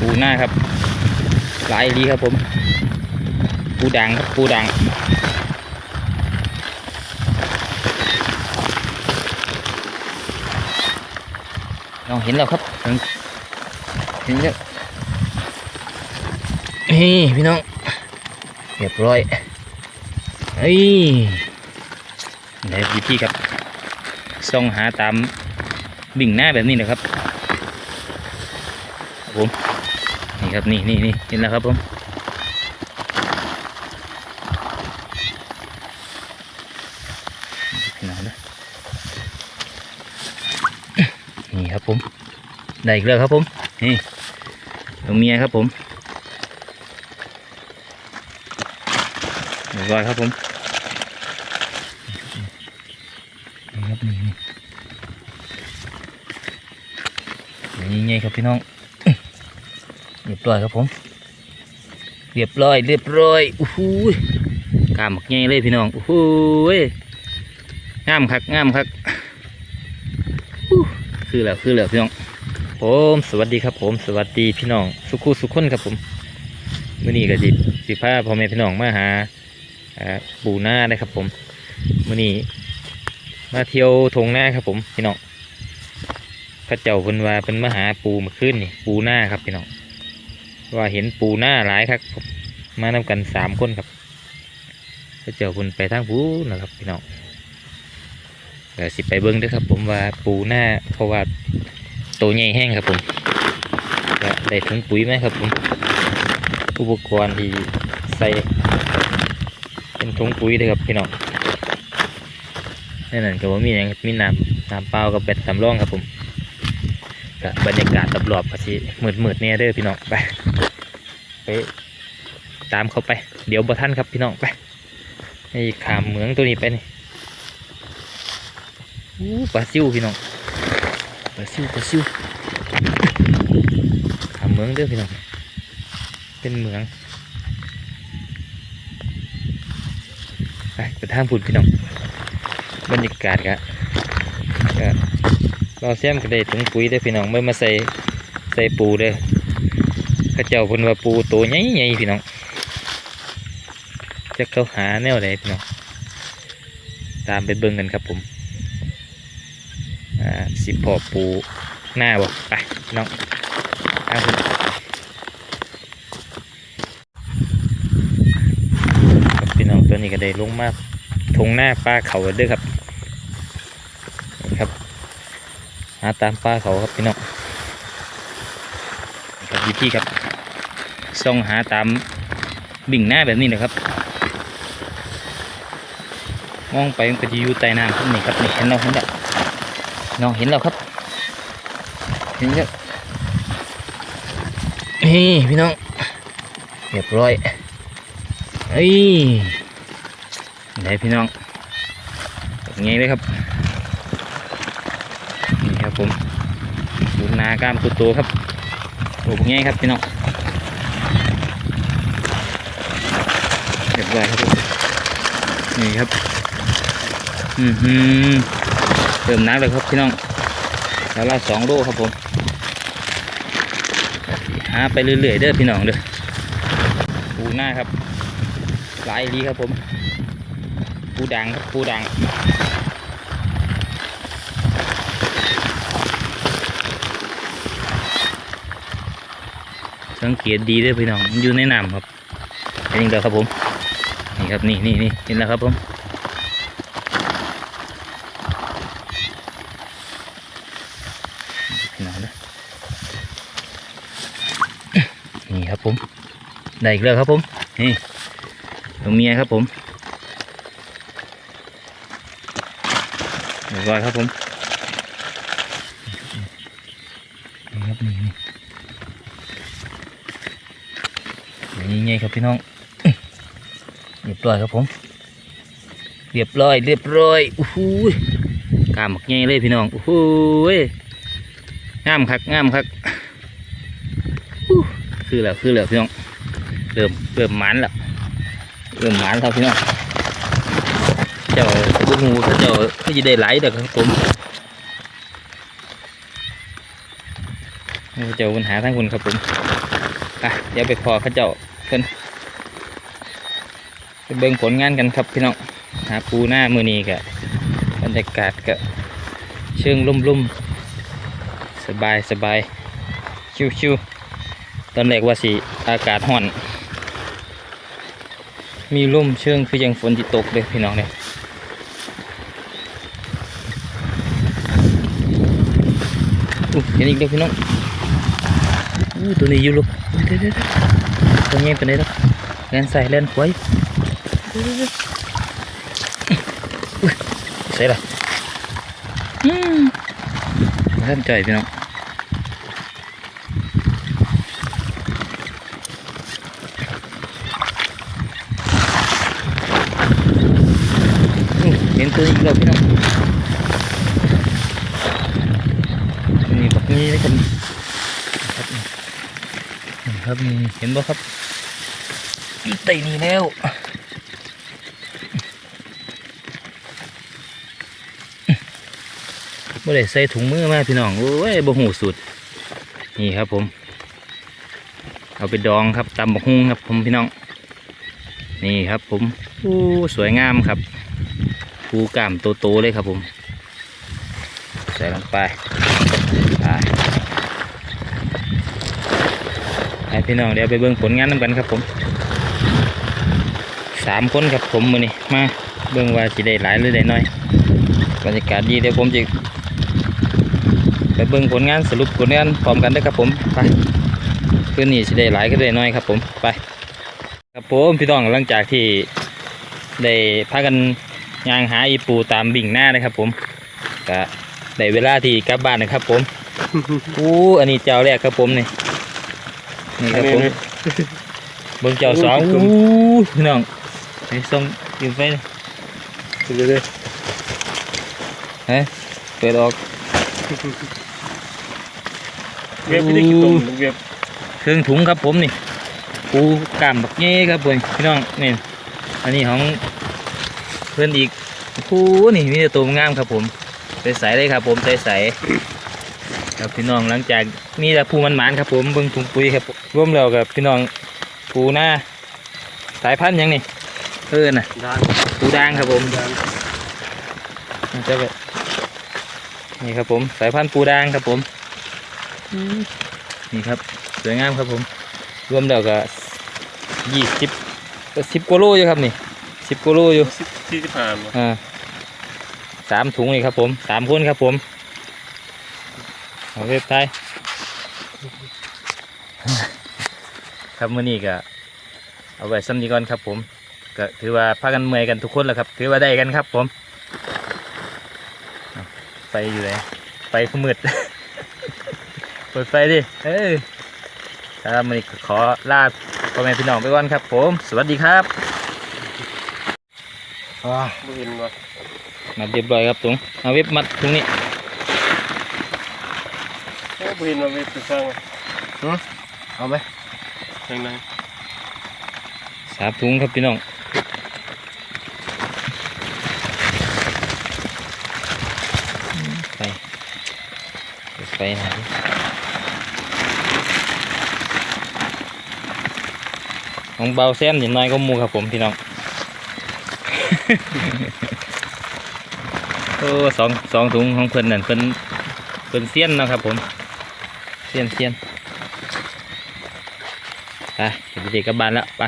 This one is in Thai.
ปูหน้าครับหลายดีครับผม ปูดังครับปูดังเราเห็นแล้วครับเห็นเห็นแล้วนี่พี่น้องเรียบร้อยเฮ้ยในวิธีครับส่องหาตามบิ่งหน้าแบบนี้นะครับผม ครับนี่นี่นี่เห็นแล้วครับผมน้องนะนี่ครับผม ได้อีกแล้วครับผม นี่ตัวเมียครับผมเรียบร้อยครับผมนี่ครับนี่นี่นี่ไงครับพี่น้อง เรียบร้อยครับผม เรียบร้อย เรียบร้อยอู้หูกามหมักใหญ่เลยพี่น้องอู้หูงามคักงามคักคือแล้วคือแล้วพี่น้องผมสวัสดีครับผม สวัสดีพี่น้อง สุขุสุขคนครับผมมื่อนี้ก็สิสิพาพ่อแม่พี่น้องมาหาปูหน้าได้ครับผมมื่อนี้มาเที่ยวทงหน้าครับผมพี่น้องพระเจ้าเพิ่นว่าเพิ่นมาหาปูมาขึ้นนี่ปูหน้าครับพี่น้อง ว่าเห็นปูหน้าหลายครับผมมานำกันสามคนครับพระเจ้าคุณไปทางปูนะครับพี่น้องเดี๋ยวสิไปเบิ้งด้วยครับ ผมว่าปูหน้าเพราะว่าโตวใหญ่แห้งครับผมได้ถุงปุ๋ยไหมครับผมอุปกรณ์ที่ใส่เป็นถุงปุ๋ยเลยครับพี่น้องนั่นนั่นก็ว่ามีอย่างมีน้ำน้ำเปล่ากับเป็ดสำรองครับผม ก็บรรยากาศรอบๆก็สิมืดๆเนี่ยเด้อพี่น้องไปไปตามเขาไป เดี๋ยวบ่ท่านครับพี่น้องไปให้ขามเหมืองตัวนี้ไปนี่อู้ปลาซิวพี่น้องปลาซิวปลาซิวขามเหมืองเด้อพี่น้องเป็นเหมืองไปไปทางพุ่นพี่น้องบรรยากาศกะก็ เราเสียมก็ได้ถุงปุ๋ยได้พี่น้องไม่มาใส่ใส่ปูเด้อข้าเจ้าพนว่าปูตัวใหญ่ๆพี่น้องจะเข้าหาแนวไหนพี่น้องตามไปเบิ่งกันครับผมอ่าสิพอปูหน้าบ่ไปน้องตาครับพี่น้องตัวนี้ก็ได้ลงมาทงหน้าปลาเขาเด้อครับนะครับ หาตามป้าเขาครับพี่น้องกับวิธีครับส่องหาตามบิ่งหน้าแบบนี้นะครับ มองไปมันก็จะอยู่ใต้น้ำครับนี่ครับนี่เห็นเราเห็นแล้วน้องเห็นแล้วครับ เห็นแล้วนี่พี่น้องเรียบร้อยเฮ้ยไหนพี่น้องเป็นไงเลยครับ ผมหูนากล้ามตัวโตครับโอ้ง่ายครับพี่น้องเรียบร้อยครับนี่ครับอือหือเติมน้ำเลยครับพี่น้องแล้วละสองโลครับผมหาไปเรื่อยๆเด้อพี่น้องเด้อปูหน้าครับหลายดีครับผมปูดังครับปูดัง สังเกตดีด้วยพี่น้องมันอยู่ในน้ำครับเห็นยังเดียวครับผมนี่ครับนี่นี่นี่เห็นแล้วครับผมพี่น้องนะนี่ครับผมได้อีกแล้วครับผมนี่ตัวเมียครับผมเรียบร้อยครับผมนี่ครับนี่นี่ นี่ ไงครับพี่น้องเรียบร้อยครับผม เรียบร้อย เรียบร้อยอู้หูยกามหมักใหญ่เลยพี่น้องอู้หูยงามคักงามคักคือแล้วคือแล้วพี่น้องเริ่มเริ่มหมันแล้วเริ่มหมันแล้วพี่น้องเจ้าบุงูเขาเจ้าเขาจะได้ไหลายเด้อครับผมเจ้าปัญหาทั้งคุณครับผมอะเดี๋ยวไปพอเขาเจ้า เพิ่นไปเบิ่งผลงานกันครับพี่น้องหาปูหน้ามือนี้กะบรรยากาศกะเชิงลุ่มลุ่มๆสบายสบายชิวๆตอนแรกว่าสิอากาศห่อนมีลมเชิงคือยังฝนที่ตกเลยพี่น้องเนี่ยอู้เห็นอีกเดียวพี่น้องอู้ตัวนี้อยู่ลูกเดี๋ยวเดี๋ยว เดี๋ยวตัวนี้เป็นไงล่นใส่แลนขวยใส่ละอืมท่านใจพี่น้องเห็นตัวนี้อีกแล้วพี่น้องนี่แบักนี้นะครับครับเห็นบ่ครับ อยู่ใต้นี่แล้วบ่ได้ใส่ถุงมือมาพี่น้องโอ้ยบ่หูสุด นี่ครับผม เอาไปดองครับตำบักฮุงครับผมพี่น้อง นี่ครับผมโอ้สวยงามครับภูกล้ามโตๆเลยครับผม ใส่ลงไปไปให้พี่น้องเดี๋ยวไปเบิ่งผลงานน้ำกันครับผม สามคนครับผมมือนี้มาเบิ่งว่าสิได้หลายหรือได้น้อยบรรยากาศดีเดี๋ยวผมจะไปเบิ่งผลงานสรุปผลงานพร้อมกันเด้อครับผมไปคืนนี้สิได้หลายก็ได้น้อยครับ ผมไป ครับผมพี่น้องหลังจากที่ได้พากันย่างหาอีปูตามบิ่งหน้านะครับ ผมก็ได้เวลาที่กลับบ้านนะครับ ผมอู้อันนี้เจ้าแรกครับผมนี่นี่ครับผม เบิ่งเจ้าสองอู้พี่น้องไปส่งอยู่ไฟเลยเดี๋ยวเดี๋ยวฮะเปิดออกเว็บไม่ได้กินตรงเว็บเครื่องถุงครับผมนี่ปูกล้ามบักเงี้ครับผมพี่น้องนี่อันนี้ของเพื่อนอีกปูนี่มีแต่ตัวงามครับผมใส่ใสๆเลยครับผมใส่ใสๆครับพี่น้องหลังจากมีแต่ปูมันหมานๆครับผมเบิ่งถุงปุ๋ยครับร่วมแล้วกับพี่น้อง ปูหน้าสายพันธุ์หยังนี่เออน่ะด้านปูด่างครับผมด้านจะแบบนี่ครับผม สายพันธุ์ปูด่างครับผมนี่ครับสวยงามครับผม รวมแล้วก็ยี่สิบสิบกิโลอยู่ครับนี่สิบกิโลอยู่สิบที่ที่ผ่านมาอ่าสามถุงนี่ครับผมสามคนครับผมเอาเว็บไทย ครับมื้อนี้ก็เอาไว้ซ้ำนี้ก่อนครับ ผมก็ถือว่าพากันเมื่อยกันทุกคนแหล้วครับ ถือว่าได้กันครับ ผมเอาไฟอยู่ไหนไฟขมืดเปิดไฟดิเออครับมื้อนี้ก็ขอลาพ่อแม่พี่น้องไปก่อนครับ ผม สวัสดีครับอ่าไม่เห็นว่ะมาเรียบร้อยครับถุงเอาเว็บมัดตรงนี้โอ้ไม่เห็นว่าเว็บจะสร้างว่ะเอาไป ทางไหนสามถุงครับพี่น้องไปไปไหนของเบาแซมนิดหน่อยก็มูครับผมพี่น้อง โอ้สองสองถุงของเพิ่นนั่นเพิ่นเพิ่นเสี้ยนนะครับผม เสี้ยนเสี้ยน ไปเดี๋ยวจะกลับบ้านแล้วไป